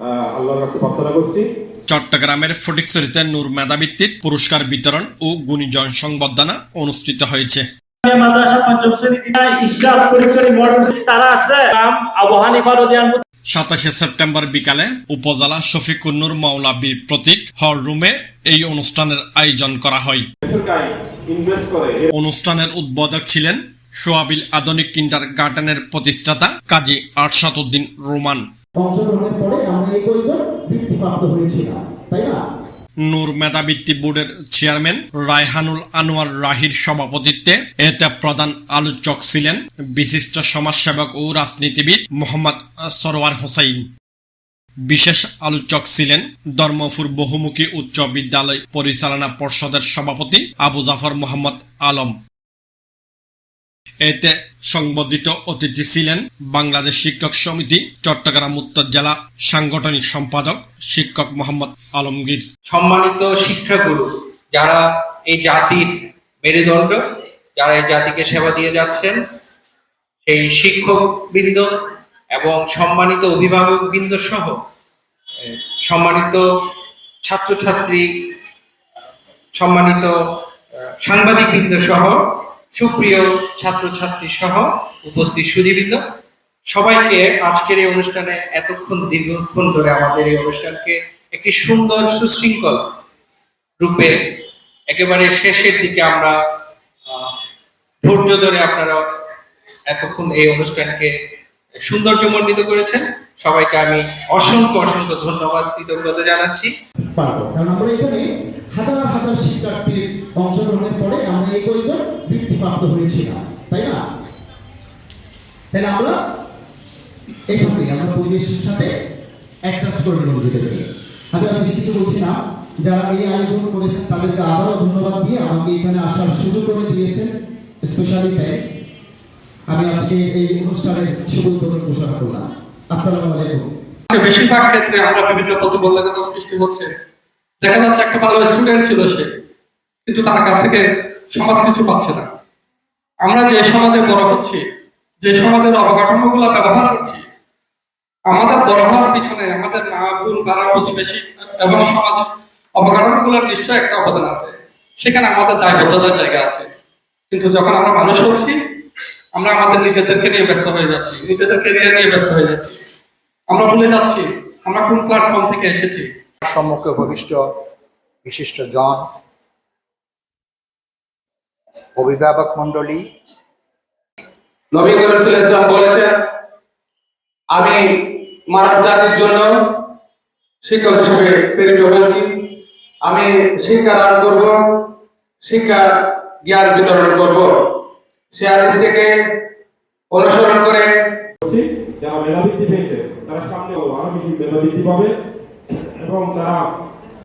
আল্লাহর কাছে প্রার্থনা করছি। চট্টগ্রামের ফটিকছড়িতে নূর মেধাবৃত্তির পুরস্কার বিতরণ ও গুণীজন সংবর্ধনা অনুষ্ঠিত হয়েছে। সাতাশে সেপ্টেম্বর বিকালে উপজেলা শফিকুন্নুর মাওলাবির প্রতীক হল রুমে এই অনুষ্ঠানের আয়োজন করা হয়। বেসরকারি ইনভেস্ট করে। অনুষ্ঠানের উদ্বোধক ছিলেন সোয়াবিল আধুনিক কিন্ডার গার্ডেনের প্রতিষ্ঠাতা কাজী আরশাদ উদ্দিন রোমান অংশগ্রহণের পরে বৃত্তিপ্রাপ্ত তাই না? নূর মেধাবৃত্তি বোর্ডের চেয়ারম্যান রায়হানুল আনোয়ার রাহির সভাপতিত্বে এতে প্রধান আলোচক ছিলেন বিশিষ্ট সমাজসেবক ও রাজনীতিবিদ মোহাম্মদ সরোয়ার হোসাইন। বিশেষ আলোচক ছিলেন ধর্মপুর বহুমুখী উচ্চ বিদ্যালয় পরিচালনা পর্ষদের সভাপতি আবু জাফর মোহাম্মদ আলম। এতে সংবর্ধিত অতিথি ছিলেন বাংলাদেশ শিক্ষক সমিতি, চট্টগ্রাম উত্তর জেলা সাংগঠনিক সম্পাদক শিক্ষক মোহাম্মদ আলমগীর। সম্মানিত শিক্ষাগুরু, যারা এই জাতির মেরুদণ্ড, যারা এই জাতিকে সেবা দিয়ে যাচ্ছেন, সেই শিক্ষক বৃন্দ এবং সম্মানিত অভিভাবক বৃন্দ সহ সম্মানিত ছাত্রছাত্রী, সম্মানিত সাংবাদিক বৃন্দ সহ সুপ্রিয় ছাত্রছাত্রী সহ উপস্থিত সুদীবৃন্দ সবাইকে আজকের এই অনুষ্ঠানে এতক্ষণ দীর্ঘক্ষণ ধরে আমাদের এই অনুষ্ঠানকে একটি সুন্দর সুশৃঙ্খল রূপে একেবারে শেষের দিকে আমরা ধৈর্য ধরে আপনারা এতক্ষণ এই অনুষ্ঠানকে সৌন্দর্যমণ্ডিত করেছেন। সবাইকে আমি অসংখ্য অসংখ্য ধন্যবাদ, কৃতজ্ঞতা জানাচ্ছি। হাজার হাজার শিক্ষার্থীর অংশগ্রহণের পরে আমরা এই কয়েকজন বৃত্তিপ্রাপ্ত হয়েছিলাম, তাই না? তাহলে আমরা এইভাবে আমরা পরিবেশের সাথে অ্যাডজাস্ট করে নেব আমি আমি বলছি না। যারা এই আয়োজন করেছেন, তাদেরকে আবারও ধন্যবাদ দিয়ে আমাকে এখানে আসার সুযোগ করে দিয়েছেন স্পেশালি থ্যাঙ্কস আমি আজকে এই অনুষ্ঠানের শুভ উদ্বোধন ঘোষণা করলাম। আসসালামু আলাইকুম। বেশিরভাগ ক্ষেত্রে আমরা বিভিন্ন প্রতিবন্ধকতার সৃষ্টি হচ্ছে। দেখা যাচ্ছে একটা ভালো স্টুডেন্ট ছিল সে, কিন্তু তার কাছ থেকে সমাজ কিছু পাচ্ছে না। আমরা যে সমাজে বড় হচ্ছি, যে সমাজের অবকাঠামো অবকাঠামোগুলো ব্যবহার করছি, আমাদের বড় হওয়ার পিছনে আমাদের মা, বোন পাড়া প্রতিবেশী এবং সমাজ অবকাঠামোগুলোর নিশ্চয় একটা অবদান আছে। সেখানে আমাদের দায়বদ্ধতার জায়গা আছে। কিন্তু যখন আমরা মানুষ হচ্ছি, আমরা আমাদের নিজেদেরকে নিয়ে ব্যস্ত হয়ে যাচ্ছি, নিজেদের ক্যারিয়ার নিয়ে ব্যস্ত হয়ে যাচ্ছি। আমরা ভুলে যাচ্ছি, আমরা কোন প্ল্যাটফর্ম থেকে এসেছি। সম্মুখে ভবিষ্ঠ বিশিষ্ট জন অভিভাবক নবী করিম সাল্লাল্লাহু বলেছেন আমি মানব জাতির জন্য শিক্ষক হিসেবে প্রেরিত হয়েছি। আমি শিক্ষা দান করব শিক্ষা জ্ঞান বিতরণ করব। সে আদেশ থেকে অনুসরণ করে যারা মেধাবৃত্তি পেয়েছে তারা সামনে আরও বেশি মেধাবৃত্তি পাবে। এবং তারা